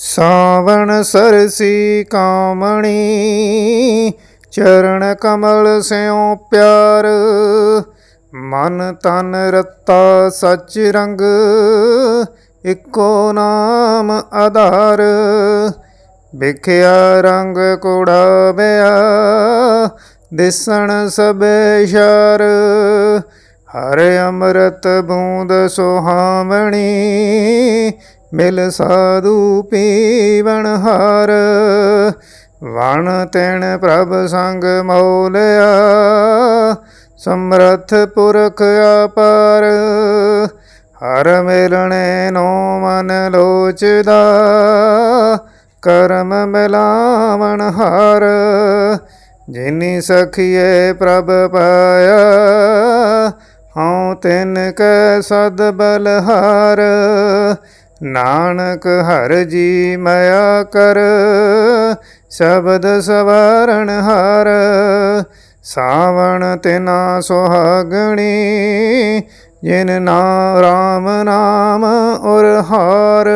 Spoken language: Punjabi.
ਸਾਵਣ ਸਰਸੀ ਕਾਮਣੀ, ਚਰਨ ਕਮਲ ਸਿਉ ਪਿਆਰ। ਮਨ ਤਨ ਰਤਾ ਸੱਚ ਰੰਗ, ਇੱਕੋ ਨਾਮ ਆਧਾਰ। ਵਿਖਿਆ ਰੰਗ ਕੋੜਾ ਬਿਆ, ਦਿਸਣ ਸਭੇ ਸ਼ਰ। ਹਰ ਅੰਮ੍ਰਿਤ ਬੂੰਦ ਸੁਹਾਵਣੀ ਮਿਲ ਸਾਧੂ ਪੀਵਣ ਹਾਰ। ਵਣ ਤੈਣ ਪ੍ਰਭ ਸੰਗ ਮੌਲਿਆ, ਸਮਰਥ ਪੁਰਖ ਅਪਾਰ। ਹਰ ਮਿਲਣੇ ਨੋ ਮਨ ਲੋਚਦਾ, ਕਰਮ ਮਿਲਾਵਣ ਹਾਰ। ਜਿਨੀ ਸਖੀਏ ਪ੍ਰਭ ਪਾਇਆ, ਹਉ ਤਿਨ ਕੈ ਸਦ ਬਲਹਾਰ। ਨਾਨਕ ਹਰ ਜੀ ਮਇਆ ਕਰ, ਸ਼ਬਦ ਸਵਾਰਣ ਹਾਰ। ਸਾਵਣ ਤਿਨਾ ਸੁਹਾਗਣੀ, ਜਿਨ ਨਾ ਰਾਮ ਨਾਮ ਉਰ ਹਾਰ।